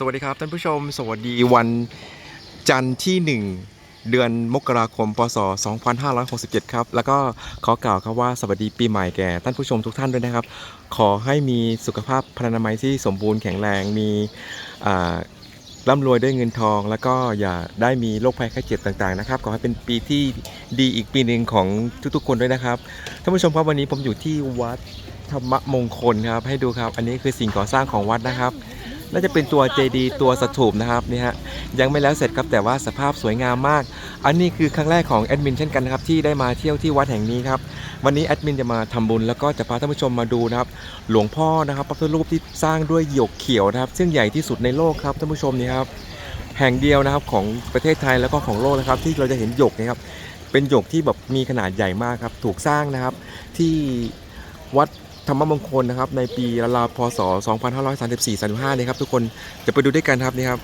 สวัสดีครับท่านผู้ชม สวัสดีวันจันทร์ที่ 1 เดือนมกราคม พศ 2567 ครับ แล้วก็ขอกล่าวครับว่าสวัสดีปีใหม่แก่ท่านผู้ชมทุกท่านด้วยนะครับ ขอให้มีสุขภาพพรรณนามัยที่สมบูรณ์แข็งแรง มีร่ำรวยด้วยเงินทอง แล้วก็อย่าได้มีโรคภัยไข้เจ็บต่างๆนะครับ ขอให้เป็นปีที่ดีอีกปีหนึ่งของทุกๆ คนด้วยนะครับ ท่านผู้ชมครับวันนี้ผมอยู่ที่วัดธรรมมงคลครับ ให้ดูครับ อันนี้คือสิ่งก่อสร้างของวัดนะครับ น่าจะเป็นตัวเจดีตัวสถูปนะครับนี่ฮะยังไม่แล้วเสร็จครับแต่ว่าสภาพสวยงามมาก อันนี้คือครั้งแรกของแอดมินเช่นกันนะครับที่ได้มาเที่ยวที่วัดแห่งนี้ครับวันนี้แอดมินจะมาทำบุญแล้วก็จะพาท่านผู้ชมมาดูนะครับหลวงพ่อนะครับพระพุทธรูปที่สร้างด้วยหยกเขียวนะครับ ซึ่งใหญ่ที่สุดในโลกครับท่านผู้ชมนี่ครับแห่งเดียวนะครับของประเทศไทยแล้วก็ของโลกนะครับ ที่เราจะเห็นหยกนะครับเป็นหยกที่แบบมีขนาดใหญ่มากครับถูกสร้างนะครับที่วัด ธรรมมงคลนะครับ ในปีราวพศ 2534-35นี่ครับทุกคนจะไปดูด้วยกันครับนี่ครับ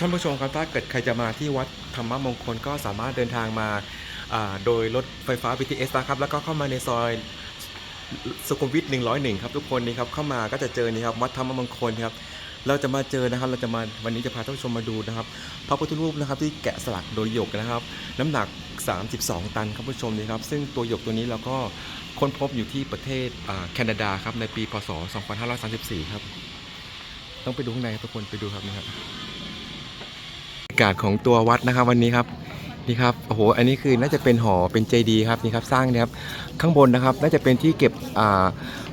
ท่านผู้ชมครับถ้าเกิดใครจะมาที่วัดธรรมมงคลก็สามารถเดินทางมาอ่าโดยรถไฟฟ้า BTS นะครับแล้วก็เข้ามาในซอยสุขุมวิท101 ครับทุกคนนี่ครับเข้ามาก็จะเจอนี่ครับวัดธรรมมงคลครับ เราจะมาเจอนะครับ เราจะมาวันนี้จะพาท่านผู้ชมมาดูนะครับ พระพุทธรูปนะครับที่แกะสลักโดยหยกนะครับ น้ำหนัก 32 ตันครับผู้ชมนี่ครับ ซึ่งตัวหยกตัวนี้เราก็ค้นพบอยู่ที่ประเทศแคนาดาครับในปีพศ 2534 ครับ ต้องไปดูข้างในครับทุกคนไปดูครับนี่ครับบรรยากาศของตัววัดนะครับวันนี้ครับนี่ครับโอ้โหอันนี้คือน่าจะเป็นหอเป็นเจดีครับนี่ครับสร้างเนี่ยครับข้างบนนะครับ น่าจะเป็นที่เก็บ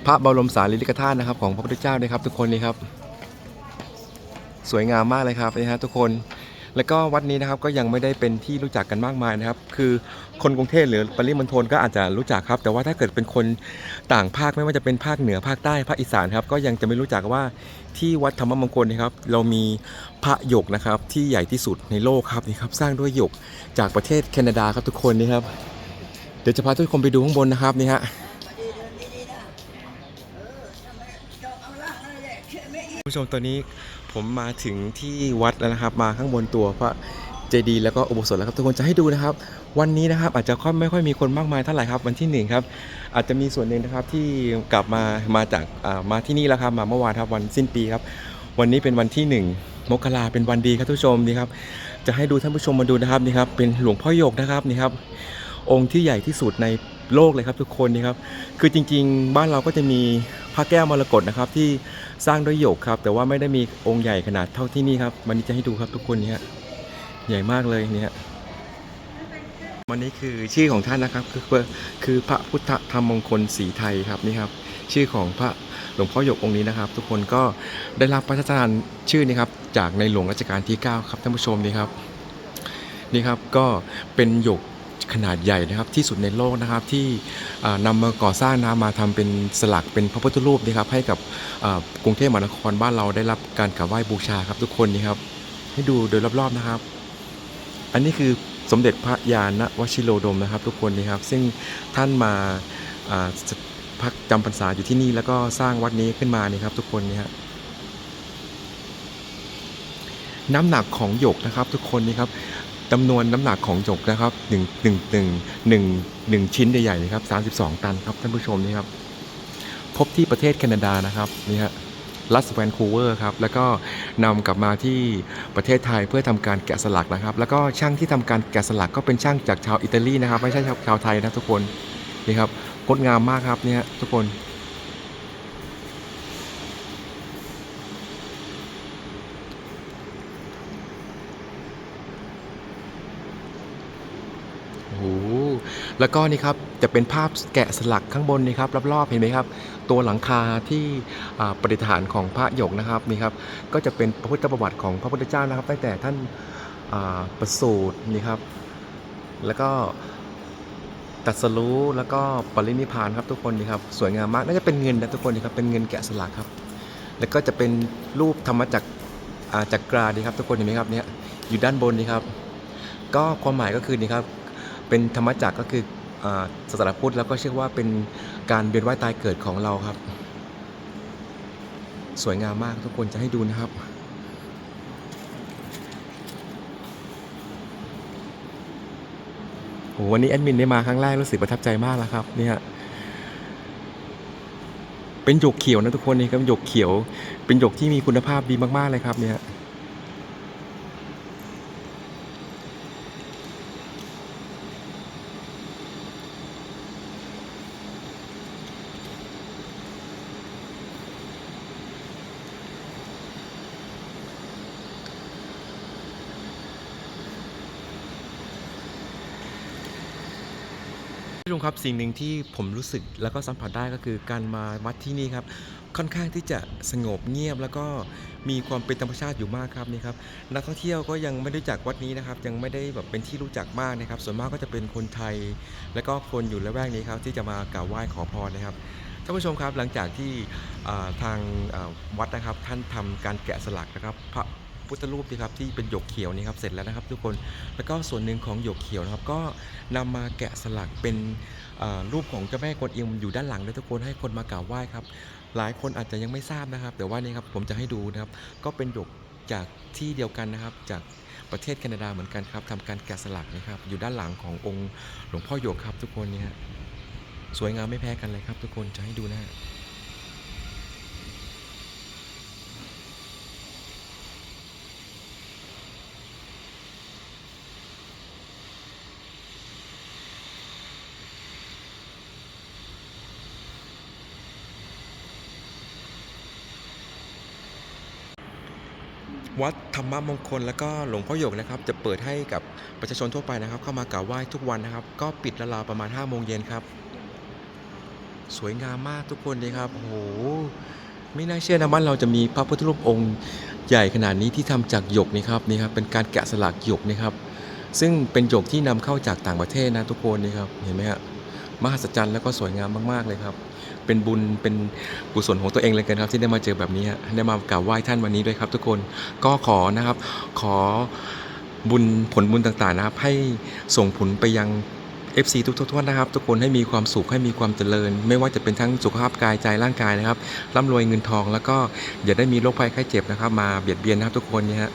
พระบรมสารีริกธาตุนะครับ ของพระพุทธเจ้านะครับทุกคนนี่ครับ สวยงามมากเลยครับนี่ฮะทุกคน แล้วก็วัดนี้นะครับก็ยังไม่ได้เป็นที่รู้จักกันมากมายนะครับ คือคนกรุงเทพหรือปริมณฑลก็อาจจะรู้จักครับ แต่ว่าถ้าเกิดเป็นคนต่างภาคไม่ว่าจะเป็นภาคเหนือภาคใต้ภาคอีสานครับก็ยังจะไม่รู้จักว่าที่วัดธรรมมงคลนะครับ เรามีพระหยกนะครับที่ใหญ่ที่สุดในโลกครับนี่ครับสร้างด้วยหยกจากประเทศแคนาดาครับทุกคนนี่ครับเดี๋ยวจะพาทุกคนไปดูข้างบนนะครับนี่ฮะผู้ชมตอนนี้ ผมมาถึงที่วัดแล้วนะครับ มาข้างบนตัวพระเจดีย์แล้วก็อุโบสถแล้วครับทุกคนจะให้ดูนะครับ วันนี้นะครับอาจจะค่อยไม่ค่อยมีคนมากมายเท่าไหร่ครับวันที่หนึ่งครับอาจจะมีส่วนหนึ่งนะครับที่กลับมามาจากมาที่นี่แล้วครับมาเมื่อวานครับวันสิ้นปีครับวันนี้เป็นวันที่หนึ่งมกราเป็นวันดีครับทุกผู้ชมนี่ครับจะให้ดูท่านผู้ชมมาดูนะครับนี่ครับเป็นหลวงพ่อหยกนะครับนี่ครับองค์ที่ใหญ่ที่สุดใน โลกเลยครับทุกคนนี่ครับคือจริง ๆ บ้านเราก็จะมีพระแก้วมรกตนะครับที่สร้างด้วยหยกครับ แต่ว่าไม่ได้มีองค์ใหญ่ขนาดเท่าที่นี่ครับวันนี้จะให้ดูครับทุกคนนี่ยใหญ่มากเลยเนี่ยวันนี้คือชื่อของท่านนะครับคือคือพระพุทธธรรมมงคลสีไทยครับนี่ครับชื่อของพระหลวงพ่อหยกองค์นี้นะครับ ทุกคนก็ได้รับพระราชทานชื่อนี้ครับจากในหลวงรัชกาลที่ 9 ครับท่านผู้ชมนี่ครับนี่ครับก็เป็นหยก ขนาดใหญ่นะครับที่สุดในโลกนะครับที่อ่านำมาก่อสร้างนะมาทำเป็นสลักเป็นพระพุทธรูปนะครับให้กับกรุงเทพมหานครบ้านเราได้รับการกราบไหว้บูชาครับทุกคนนี่ครับให้ดูโดยรอบๆนะครับ อันนี้คือสมเด็จพระยาณวชิโรดมนะครับ ทุกคนนี่ครับซึ่งท่านมาอ่าพักจำพรรษาอยู่ที่นี่แล้วก็สร้างวัดนี้ขึ้นมานี่ครับ ทุกคนนี่ครับน้ำหนักของหยกนะครับ ทุกคนนี่ครับ จำนวนน้ำหนักของหยกนะครับหนึ่งหนึ่งหนึ่งหนึ่งหนึ่งชิ้นใหญ่ๆนะครับสามสิบสองตันครับท่านผู้ชมนี่ครับ พบที่ประเทศแคนาดานะครับนี่ฮะรัสแวนคูเวอร์ครับ แล้วก็นำกลับมาที่ประเทศไทยเพื่อทำการแกะสลักนะครับ แล้วก็ช่างที่ทำการแกะสลักก็เป็นช่างจากชาวอิตาลีนะครับ ไม่ใช่ชาวชาวไทยนะทุกคนนี่ครับงดงามมากครับเนี่ยทุกคนโอ้โห แล้วก็นี่ครับจะเป็นภาพแกะสลักข้างบนนี่ครับรอบๆเห็นไหมครับ ตัวหลังคาที่ประดิษฐานของพระหยกนะครับนี่ครับก็จะเป็นพระพุทธประวัติของพระพุทธเจ้านะครับ ตั้งแต่ท่านาประสูตินี่ครับ แล้วก็ตรัสรู้แล้วก็ปรินิพานครับทุกคนนี่ครับสวยงามมากน่าจะเป็นเงินนะทุกคนนี่ครับเป็นเงินแกะสลักครับ แล้วก็จะเป็นรูปธรรมจักรจักราดีครับทุกคนเห็นไหมครับเนี่ยอยู่ด้านบนนี่ครับ ก็ความหมายก็คือนี่ครับ เป็นธรรมจักรก็คือศาสนาพุทธแล้วก็เชื่อว่าเป็นการเวียนว่ายตายเกิดของเราครับ สวยงามมากทุกคนจะให้ดูนะครับโหวันนี้แอดมินได้มาครั้งแรกรู้สึกประทับใจมากแล้วครับเนี่ยเป็นหยกเขียวนะทุกคนนี่ครับหยกเขียว เป็นหยกที่มีคุณภาพดีมากๆเลยครับเนี่ย ผู้ชมครับสิ่งหนึ่งที่ผมรู้สึกแล้วก็สัมผัสได้ก็คือการมาวัดที่นี่ครับ ค่อนข้างที่จะสงบเงียบแล้วก็มีความเป็นธรรมชาติอยู่มากครับนี่ครับนักท่องเที่ยวก็ยังไม่รู้จักวัดนี้นะครับ ยังไม่ได้แบบเป็นที่รู้จักมากนะครับ ส่วนมากก็จะเป็นคนไทย และก็คนอยู่ละแวกนี้ครับที่จะมากราบไหว้ขอพรนะครับท่านผู้ชมครับหลังจากที่ทางวัดนะครับท่านทำการแกะสลักนะครับพระ พุทธรูปนะครับที่เป็นหยกเขียวนี่ครับเสร็จแล้วนะครับ ทุกคนแล้วก็ส่วนหนึ่งของหยกเขียวนะครับ ก็นำมาแกะสลักเป็นรูปของเจ้าแม่กวนอิมอยู่ด้านหลังด้วยทุกคนให้คนมากราบไหว้ครับ หลายคนอาจจะยังไม่ทราบนะครับ แต่ว่านี่ครับผมจะให้ดูนะครับ ก็เป็นหยกจากที่เดียวกันนะครับจากประเทศแคนาดาเหมือนกันครับทำการแกะสลักนะครับ อยู่ด้านหลังขององค์หลวงพ่อหยกครับทุกคนเนี่ยสวยงามไม่แพ้กันเลยครับ ทุกคนจะให้ดูนะฮะ วัดธรรมมงคลแล้วก็หลวงพ่อหยกนะครับ จะเปิดให้กับประชาชนทั่วไปนะครับ เข้ามากราบไหว้ทุกวันนะครับ ก็ปิดราวๆประมาณ5โมงเย็นครับ สวยงามมากทุกคนเลยครับโอ้โหไม่น่าเชื่อนะว่านเราจะมีพระพุทธรูปองค์ใหญ่ขนาดนี้ที่ทำจากหยกนี่ครับนี่ครับเป็นการแกะสลักหยกนี่ครับ ซึ่งเป็นหยกที่นำเข้าจากต่างประเทศนะทุกคนนี่ครับเห็นไหมฮะมหัศจรรย์แล้วก็สวยงามมากๆเลยครับ เป็นบุญเป็นกุศลของตัวเองเลยกันครับ ที่ได้มาเจอแบบนี้ได้มากราบไหว้ท่านวันนี้ด้วยครับ ทุกคนก็ขอนะครับ ขอบุญผลบุญต่างๆนะครับ ให้ส่งผลไปยัง FC ทุกท่านนะครับ ทุกคนให้มีความสุขให้มีความเจริญ ไม่ว่าจะเป็นทั้งสุขภาพกายใจร่างกายนะครับร่ำรวยเงินทองแล้วก็อย่าได้มีโรคภัยไข้เจ็บนะครับ มาเบียดเบียนนะครับทุกคนเนี่ยฮะ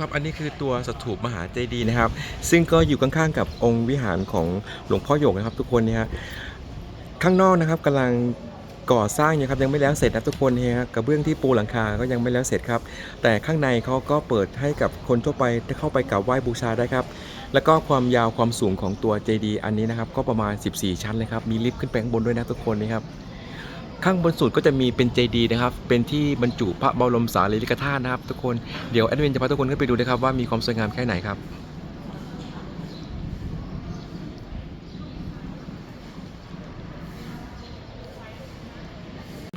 ครับอันนี้คือตัวสถูปมหาเจดีย์นะครับ ซึ่งก็อยู่ข้างๆกับองค์วิหารของหลวงพ่อหยกนะครับ ทุกคนเนี่ยฮะข้างนอกนะครับกำลังก่อสร้างอยู่ครับยังไม่แล้วเสร็จนะทุกคนเนี่ยกระเบื้องที่ปูหลังคาก็ยังไม่แล้วเสร็จครับ แต่ข้างในเขาก็เปิดให้กับคนทั่วไปได้เข้าไปกราบไหว้บูชาได้ครับ แล้วก็ความยาวความสูงของตัวเจดีย์อันนี้นะครับ ก็ประมาณ 14 ชั้นเลยครับมีลิฟต์ขึ้นไปข้างบนด้วยนะทุกคนนี่ครับ ข้างบนสุดก็จะมีเป็นเจดีย์นะครับ เป็นที่บรรจุพระบรมสารีริกธาตุนะครับทุกคน เดี๋ยวแอดมินจะพาทุกคนขึ้นไปดูนะครับว่ามีความสวยงามแค่ไหนครับ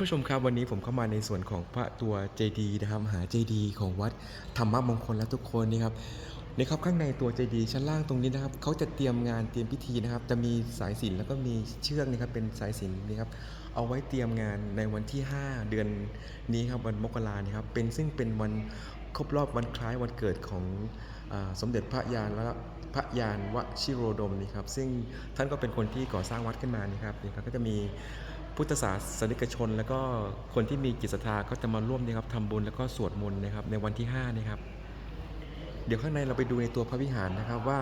ผู้ชมครับวันนี้ผมเข้ามาในส่วนของพระตัวเจดีย์นะครับมหาเจดีย์ของวัดธรรมมงคลและทุกคนนี่ครับนี่ครับข้างในตัวเจดีย์ชั้นล่างตรงนี้นะครับเขาจะเตรียมงานเตรียมพิธีนะครับ จะมีสายสินแล้วก็มีเชือกนะครับเป็นสายสินนี่ครับ เอาไว้เตรียมงานในวันที่ 5 เดือนนี้ครับวันมกราเนี่ยครับเป็นซึ่งเป็นวันครบรอบวันคล้ายวันเกิดของอสมเด็จพระยานวะพระยานวชิโรดมนี่ครับซึ่งท่านก็เป็นคนที่ก่อสร้างวัดขึ้นมานี่ครับนี่ครับก็จะมีพุทธศาสนิกชน แล้วก็คนที่มีจิตศรัทธาก็จะมาร่วมนะครับทำบุญแล้วก็สวดมนต์นะครับในวันที่5นะครับเดี๋ยวข้างในเราไปดูในตัวพระวิหารนะครับว่า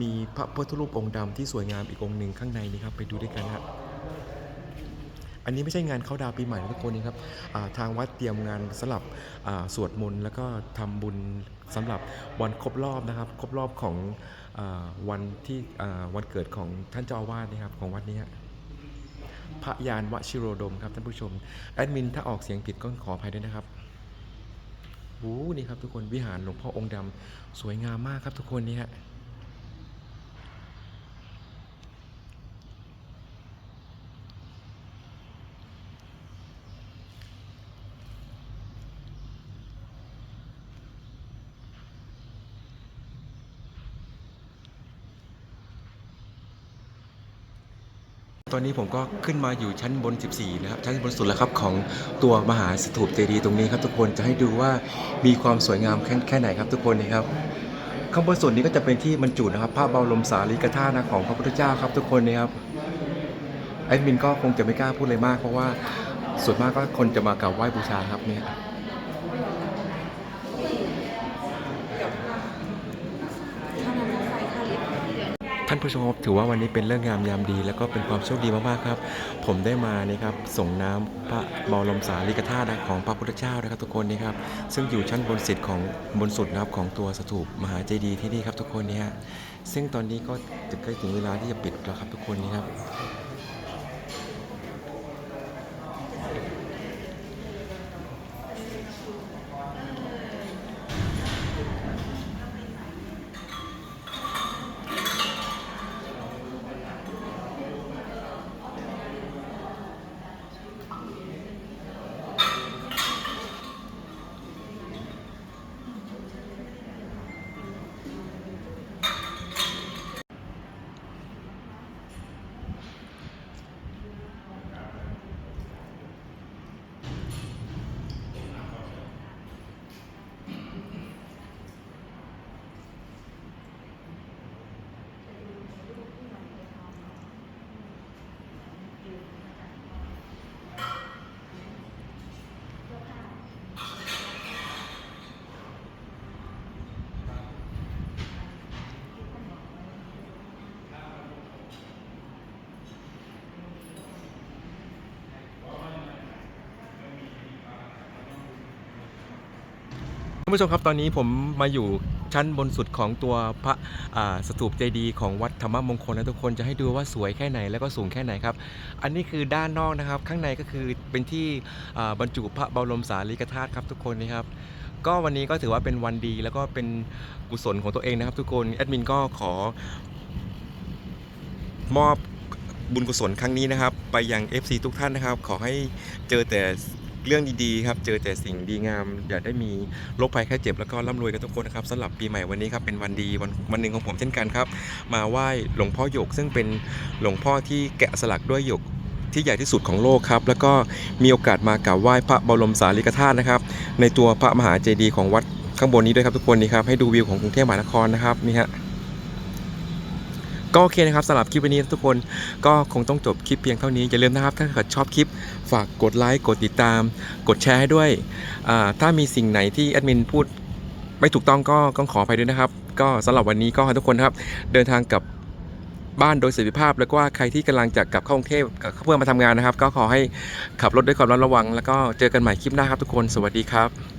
มีพระพุทธรูปองค์ดำที่สวยงามอีกองค์หนึ่งข้างในนี้ครับไปดูด้วยกันครับ อันนี้ไม่ใช่งานเข้าดาวปีใหม่นะทุกคนนะครับทางวัดเตรียมงานสำหรับสวดมนต์แล้วก็ทำบุญสำหรับวันครบรอบนะครับ ครบรอบของอวันที่วันเกิดของท่านเจ้าอาวาสนะครับของวัดนี้พระยานวชิโรดมครับท่านผู้ชมแอดมินถ้าออกเสียงผิดก็ขออภัยด้วยนะครับโอ้นี่ครับทุกคนวิหารหลวงพ่อองค์ดำสวยงามมากครับทุกคนนี่ฮะ ตอนนี้ผมก็ขึ้นมาอยู่ชั้นบน 14 นะครับ ชั้นบนสุดแล้วครับของตัวมหาสถูปเจดีย์ตรงนี้ครับทุกคนจะให้ดูว่ามีความสวยงามแค่แค่ไหนครับทุกคนนี่ครับข้างบนสุดนี้ก็จะเป็นที่บรรจุนะครับพระเบรมสารีริกธาตุนะของพระพุทธเจ้าครับทุกคนนี่ครับแอดมินก็คงจะไม่กล้าพูดเลยมากเพราะว่าส่วนมากก็คนจะมากราบไหว้บูชาครับเนี่ย ท่านผู้ชมครับถือว่าวันนี้เป็นเรื่องงามยามดี แล้วก็เป็นความโชคดีมากๆครับ ผมได้มานี่ครับส่งน้ำพระบรมสารีริกธาตุของพระพุทธเจ้านะครับทุกคนนี่ครับซึ่งอยู่ชั้นบนสุดของบนสุดนะครับของตัวสถูปมหาเจดีย์ที่นี่ครับทุกคนนี่ฮะซึ่งตอนนี้ก็จะใกล้ถึงเวลาที่จะปิดแล้วครับทุกคนนี่ครับ ท่านผู้ชมครับตอนนี้ผมมาอยู่ชั้นบนสุดของตัวพระสถูปเจดีย์ของวัดธรรมมงคลนะทุกคนจะให้ดูว่าสวยแค่ไหนแล้วก็สูงแค่ไหนครับ อันนี้คือด้านนอกนะครับ ข้างในก็คือเป็นที่บรรจุพระบรมสารีริกธาตุครับทุกคนนะครับก็วันนี้ก็ถือว่าเป็นวันดีแล้วก็เป็นกุศลของตัวเองนะครับ ทุกคนแอดมินก็ขอมอบบุญกุศลครั้งนี้นะครับ ไปยัง FC ทุกท่านนะครับ ขอให้เจอแต่ เรื่องดีๆครับ เจอแต่สิ่งดีงาม อย่าได้มีโรคภัยแค่เจ็บแล้วก็ร่ำรวยกันทุกคนนะครับสำหรับปีใหม่วันนี้ครับเป็นวันดีวันวันหนึ่งของผมเช่นกันครับ มาไหว้หลวงพ่อหยกซึ่งเป็นหลวงพ่อที่แกะสลักด้วยหยกที่ใหญ่ที่สุดของโลกครับ แล้วก็มีโอกาสมากราบไหว้พระบรมสารีริกธาตุนะครับ ในตัวพระมหาเจดีย์ของวัดข้างบนนี้ด้วยครับทุกคนนี่ครับให้ดูวิวของกรุงเทพมหานครนะครับนี่ฮะ ก็โอเคนะครับสำหรับคลิปวันนี้ทุกคนก็คงต้องจบคลิปเพียงเท่านี้อย่าลืมนะครับ ถ้าเกิดชอบคลิปฝากกดไลค์กดติดตาม กดแชร์ให้ด้วย ถ้ามีสิ่งไหนที่แอดมินพูดไม่ถูกต้องก็ต้องขออภัยด้วยนะครับ ก็สำหรับวันนี้ก็ให้ทุกคนครับ เดินทางกลับบ้านโดยสวัสดิภาพ แล้วก็ใครที่กำลังจะกลับเข้ากรุงเทพเพื่อมาทำงานนะครับ ก็ขอให้ขับรถด้วยความระมัดระวัง แล้วก็เจอกันใหม่คลิปหน้าครับทุกคนสวัสดีครับ